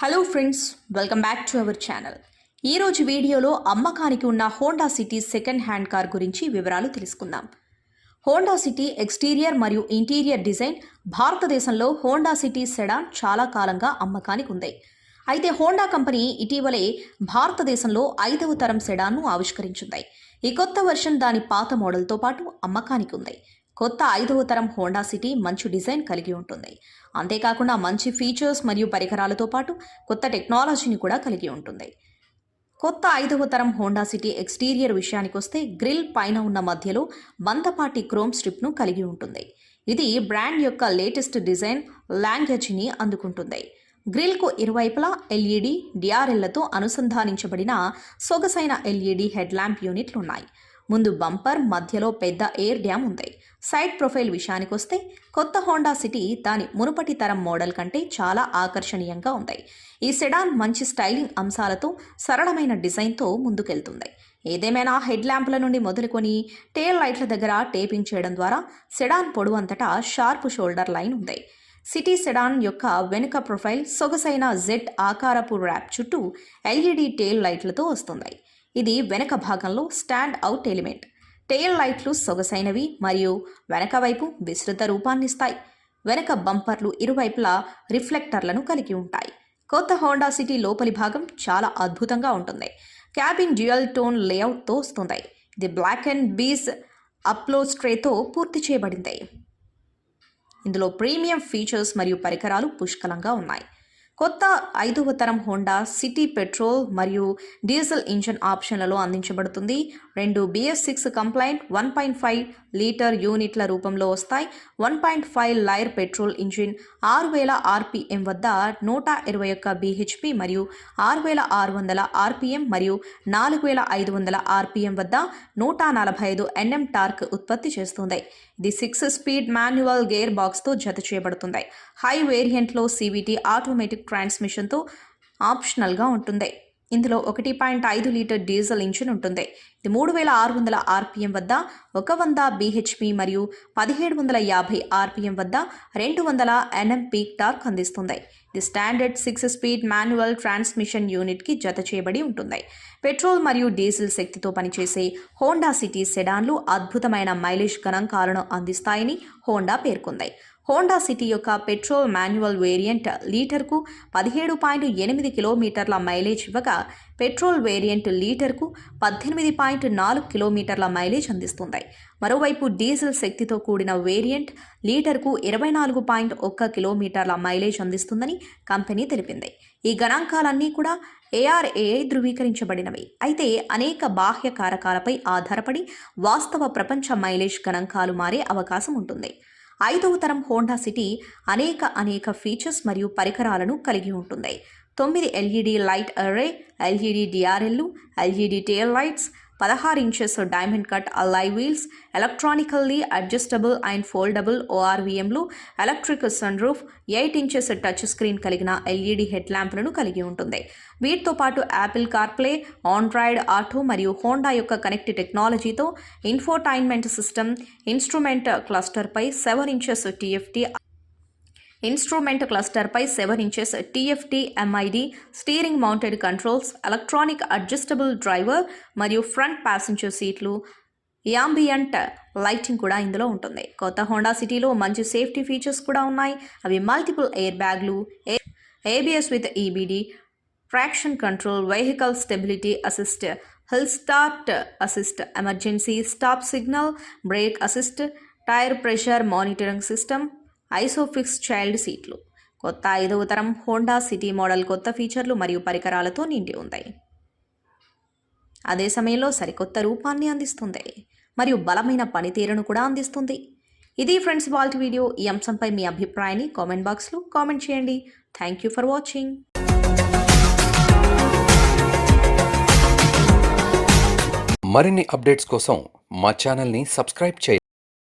Hello friends welcome back to our channel ఈరోజు వీడియోలో అమ్మకానికి ఉన్న Honda City second hand car గురించి వివరాలు తెలుసుకుందాం. హోండా సిటీ ఎక్స్టీరియర్ మరియు ఇంటీరియర్ డిజైన్ భారతదేశంలో హోండా సిటీ సెడాన్ చాలా కాలంగా అమ్మకానికి ఉంది. అయితే హోండా కంపెనీ ఇటీవలే భారతదేశంలో ఐదవ తరం సెడాన్ను ఆవిష్కరించింది. ఈ కొత్త వర్షన్ దాని పాత మోడల్తో పాటు అమ్మకానికి ఉంది. కొత్త ఐదవ తరం హోండా సిటీ మంచి డిజైన్ కలిగి ఉంటుంది. అంతేకాకుండా మంచి ఫీచర్స్ మరియు పరికరాలతో పాటు కొత్త టెక్నాలజీని కూడా కలిగి ఉంటుంది. కొత్త ఐదవ తరం హోండా సిటీ ఎక్స్టీరియర్ విషయానికి వస్తే గ్రిల్ పైన ఉన్న మధ్యలో మందపాటి క్రోమ్ స్ట్రిప్ను కలిగి ఉంటుంది. ఇది బ్రాండ్ యొక్క లేటెస్ట్ డిజైన్ లాంగ్వేజ్ని అందుకుంటుంది. గ్రిల్కు ఇరువైపులా ఎల్ఈడి డిఆర్ఎల్లతో అనుసంధానించబడిన సొగసైన ఎల్ఈడి హెడ్ ల్యాంప్ యూనిట్లు ఉన్నాయి ముందు బంపర్ మధ్యలో పెద్ద ఎయిర్ డ్యామ్ ఉంది. సైడ్ ప్రొఫైల్ విషయానికి వస్తే కొత్త హోండా సిటీ దాని మునుపటి తరం మోడల్ కంటే చాలా ఆకర్షణీయంగా ఉంది. ఈ సెడాన్ మంచి స్టైలింగ్ అంశాలతో సరళమైన డిజైన్తో ముందుకెళ్తుంది. ఏదేమైనా హెడ్ ల్యాంప్ల నుండి మొదలుకొని టేల్ లైట్ల దగ్గర టేపింగ్ చేయడం ద్వారా సెడాన్ పొడవు అంతటా షార్ప్ షోల్డర్ లైన్ ఉంది. సిటీ సెడాన్ యొక్క వెనుక ప్రొఫైల్ సొగసైన జెడ్ ఆకారపు ర్యాప్ చుట్టూ ఎల్ఈడి టేల్ లైట్లతో వస్తుంది. ఇది వెనక భాగంలో స్టాండ్ అవుట్ ఎలిమెంట్. టెయిల్ లైట్లు సొగసైనవి మరియు వెనక వైపు విస్తృత రూపాన్నిస్తాయి. వెనక బంపర్లు ఇరువైపులా రిఫ్లెక్టర్లను కలిగి ఉంటాయి. కొత్త హోండా సిటీ లోపలి భాగం చాలా అద్భుతంగా ఉంటుంది. క్యాబిన్ డ్యూయల్ టోన్ లేఅవుట్తో వస్తుంది. ఇది బ్లాక్ అండ్ బీస్ అప్లోస్ట్రేతో పూర్తి చేయబడింది. ఇందులో ప్రీమియం ఫీచర్స్ మరియు పరికరాలు పుష్కలంగా ఉన్నాయి. కొత్త ఐదవ తరం హోండా సిటీ పెట్రోల్ మరియు డీజిల్ ఇంజన్ ఆప్షన్లలో అందించబడుతుంది. రెండు BS six compliant one point five litre యూనిట్ల రూపంలో వస్తాయి. వన్ పాయింట్ ఫైవ్ లైర్ పెట్రోల్ ఇంజిన్ ఆరు వేల ఆర్పిఎం వద్ద నూట ఇరవై ఒక్క బీహెచ్పి మరియు ఆరు వేల ఆరు వందల ఆర్పిఎం మరియు నాలుగు వేల ఐదు వందల ఆర్పిఎం వద్ద నూట నలభై ఐదు ఎన్ఎం టార్క్ ఉత్పత్తి చేస్తుంది. ఇది సిక్స్ స్పీడ్ మాన్యువల్ గేర్ బాక్స్తో జత చేయబడుతుంది. హై వేరియంట్లో సివిటి ఆటోమేటిక్ ట్రాన్స్మిషన్తో ఆప్షనల్గా ఉంటుంది. ఇందులో ఒకటి పాయింట్ ఐదు లీటర్ డీజిల్ ఇంజిన్ ఉంటుంది. ఇది మూడు వేల ఆరు వందల ఆర్పిఎం వద్ద ఒక వంద బీహెచ్పి మరియు పదిహేడు వందల యాభై ఆర్పిఎం వద్ద రెండు వందల ఎన్ఎం పీక్ టార్క్ అందిస్తుంది. ఇది standard six speed manual transmission యూనిట్కి జత చేయబడి ఉంటుంది. పెట్రోల్ మరియు డీజిల్ శక్తితో పనిచేసే హోండా సిటీ సెడాన్లు అద్భుతమైన మైలేజ్ గణాంకాలను అందిస్తాయని హోండా పేర్కొంది. హోండా సిటీ యొక్క పెట్రోల్ మాన్యువల్ వేరియంట్ లీటర్కు పదిహేడు పాయింట్ ఎనిమిది కిలోమీటర్ల మైలేజ్ ఇవ్వగా పెట్రోల్ వేరియంట్ లీటర్కు పద్దెనిమిది పాయింట్ నాలుగు కిలోమీటర్ల మైలేజ్ అందిస్తుంది. మరోవైపు డీజిల్ శక్తితో కూడిన వేరియంట్ లీటర్కు ఇరవై నాలుగు పాయింట్ ఒక్క కిలోమీటర్ల మైలేజ్ అందిస్తుందని కంపెనీ తెలిపింది. ఈ గణాంకాలన్నీ కూడా ఏఆర్ఏ ధృవీకరించబడినవి. అయితే అనేక బాహ్య కారకాలపై ఆధారపడి వాస్తవ ప్రపంచ మైలేజ్ గణాంకాలు మారే అవకాశం ఉంటుంది. ఐదవ తరం హోండా సిటీ అనేక అనేక ఫీచర్స్ మరియు పరికరాలను కలిగి ఉంటుంది. తొమ్మిది ఎల్ఈడి లైట్ అర్రే ఎల్ఈడి డిఆర్ఎల్లు ఎల్ఈడి టేల్ లైట్స్ పదహారు inches diamond cut alloy wheels electronically adjustable and foldable ఓఆర్వీఎంలు electric sunroof eight inches touch screen కలిగిన ఎల్ఈడి హెడ్ ల్యాంప్లను కలిగి ఉంటుంది. వీటితో పాటు యాపిల్ కార్ప్లే ఆండ్రాయిడ్ ఆటో మరియు హోండా యొక్క కనెక్ట్ టెక్నాలజీతో ఇన్ఫోటైన్మెంట్ సిస్టమ్ ఇన్స్ట్రుమెంట్ క్లస్టర్పై seven inches TFT instrument క్లస్టర్పై seven inches TFT MID steering mounted controls electronic adjustable driver మరియు ఫ్రంట్ ప్యాసింజర్ సీట్లు యాంబియంట్ లైటింగ్ కూడా ఇందులో ఉంటుంది. కొత్త హోండా సిటీలో మంచి సేఫ్టీ ఫీచర్స్ కూడా ఉన్నాయి. అవి మల్టిపుల్ ఎయిర్ బ్యాగ్లు ABS with EBD traction control vehicle stability assist hill start assist emergency stop signal brake assist tyre pressure monitoring system ISOFIX child సీట్లు. కొత్త ఐదవ తరం హోండా సిటీ మోడల్ కొత్త ఫీచర్లు మరియు పరికరాలతో నిండి ఉంది. అదే సమయంలో సరికొత్త రూపాన్ని అందిస్తుంది. మరియు బలమైన పనితీరును కూడా అందిస్తుంది. ఇది ఫ్రెండ్స్ వాల్ట్ వీడియో. ఈ అంశంపై మీ అభిప్రాయాన్ని కామెంట్ బాక్స్లో కామెంట్ చేయండి. Thank you for watching. మరిన్ని అప్డేట్స్ కోసం మా ఛానల్ని సబ్స్క్రైబ్ చేయండి.